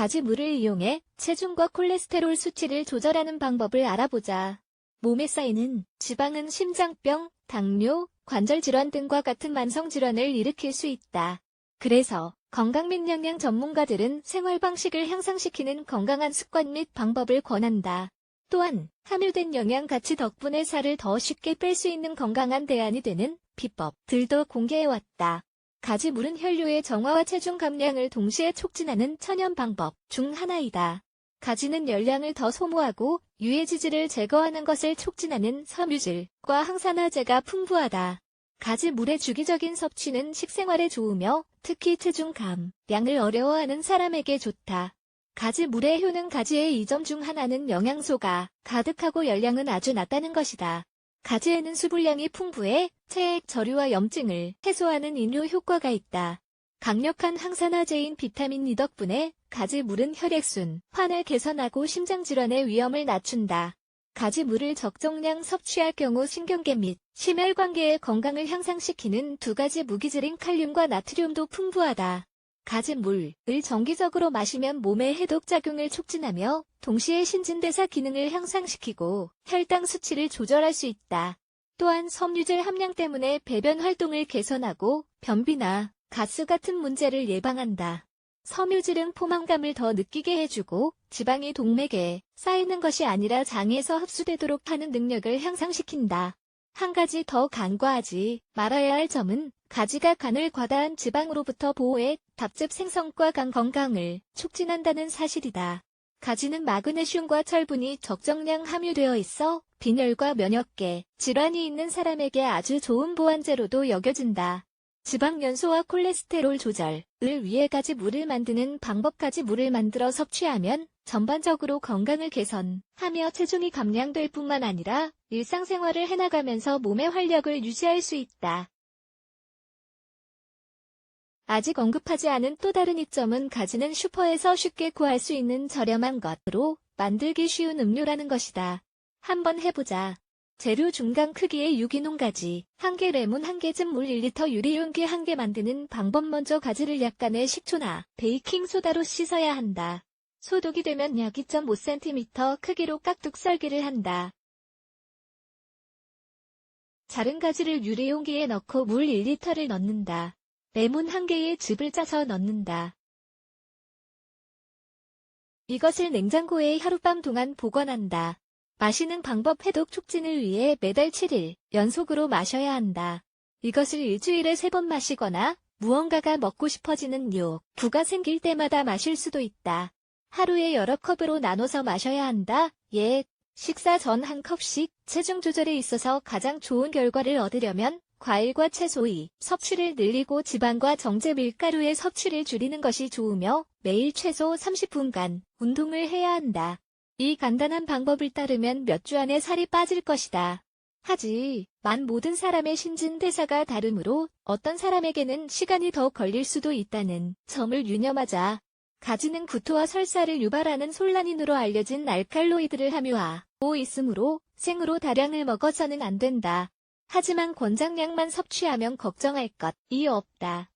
가지물을 이용해 체중과 콜레스테롤 수치를 조절하는 방법을 알아보자. 몸에 쌓이는 지방은 심장병, 당뇨, 관절 질환 등과 같은 만성 질환을 일으킬 수 있다. 그래서 건강 및 영양 전문가들은 생활 방식을 향상시키는 건강한 습관 및 방법을 권한다. 또한 함유된 영양 가치 덕분에 살을 더 쉽게 뺄 수 있는 건강한 대안이 되는 비법들도 공개해왔다. 가지물은 혈류의 정화와 체중 감량을 동시에 촉진하는 천연 방법 중 하나이다. 가지는 열량을 더 소모하고 유해지질을 제거하는 것을 촉진하는 섬유질과 항산화제가 풍부하다. 가지물의 주기적인 섭취는 식생활에 좋으며 특히 체중 감량을 어려워하는 사람에게 좋다. 가지물의 효능 가지의 이점 중 하나는 영양소가 가득하고 열량은 아주 낮다는 것이다. 가지에는 수분량이 풍부해 체액 저류와 염증을 해소하는 인효 효과가 있다. 강력한 항산화제인 비타민 E 덕분에 가지 물은 혈액순, 환을 개선하고 심장질환의 위험을 낮춘다. 가지 물을 적정량 섭취할 경우 신경계 및 심혈관계의 건강을 향상시키는 두 가지 무기질인 칼륨과 나트륨도 풍부하다. 가지물을 정기적으로 마시면 몸의 해독작용을 촉진하며 동시에 신진대사 기능을 향상시키고 혈당 수치를 조절할 수 있다. 또한 섬유질 함량 때문에 배변 활동을 개선하고 변비나 가스 같은 문제를 예방한다. 섬유질은 포만감을 더 느끼게 해주고 지방이 동맥에 쌓이는 것이 아니라 장에서 흡수되도록 하는 능력을 향상시킨다. 한 가지 더 간과하지 말아야 할 점은 가지가 간을 과다한 지방으로부터 보호해 답즙 생성과 간 건강을 촉진한다는 사실이다. 가지는 마그네슘과 철분이 적정량 함유되어 있어 빈혈과 면역계 질환이 있는 사람에게 아주 좋은 보완제로도 여겨진다. 지방 연소와 콜레스테롤 조절을 위해 가지 물을 만드는 방법까지 물을 만들어 섭취하면 전반적으로 건강을 개선하며 체중이 감량될 뿐만 아니라 일상생활을 해나가면서 몸의 활력을 유지할 수 있다. 아직 언급하지 않은 또 다른 이점은 가지는 슈퍼에서 쉽게 구할 수 있는 저렴한 것으로 만들기 쉬운 음료라는 것이다. 한번 해보자. 재료 중간 크기의 유기농 가지, 1개 레몬 1개즙 물 1리터 유리용기 1개 만드는 방법 먼저 가지를 약간의 식초나 베이킹소다로 씻어야 한다. 소독이 되면 약 2.5cm 크기로 깍둑 썰기를 한다. 자른 가지를 유리용기에 넣고 물 1리터를 넣는다. 레몬 1개의 즙을 짜서 넣는다. 이것을 냉장고에 하룻밤 동안 보관한다. 마시는 방법 해독 촉진을 위해 매달 7일 연속으로 마셔야 한다. 이것을 일주일에 3번 마시거나 무언가가 먹고 싶어지는 욕 구가 생길 때마다 마실 수도 있다. 하루에 여러 컵으로 나눠서 마셔야 한다. 예, 식사 전 한 컵씩 체중 조절에 있어서 가장 좋은 결과를 얻으려면 과일과 채소의 섭취를 늘리고 지방과 정제 밀가루의 섭취를 줄이는 것이 좋으며 매일 최소 30분간 운동을 해야 한다. 이 간단한 방법을 따르면 몇 주 안에 살이 빠질 것이다. 하지만 모든 사람의 신진대사가 다르므로 어떤 사람에게는 시간이 더 걸릴 수도 있다는 점을 유념하자. 가지는 구토와 설사를 유발하는 솔라닌으로 알려진 알칼로이드를 함유하고 있으므로 생으로 다량을 먹어서는 안 된다. 하지만 권장량만 섭취하면 걱정할 것 이 없다.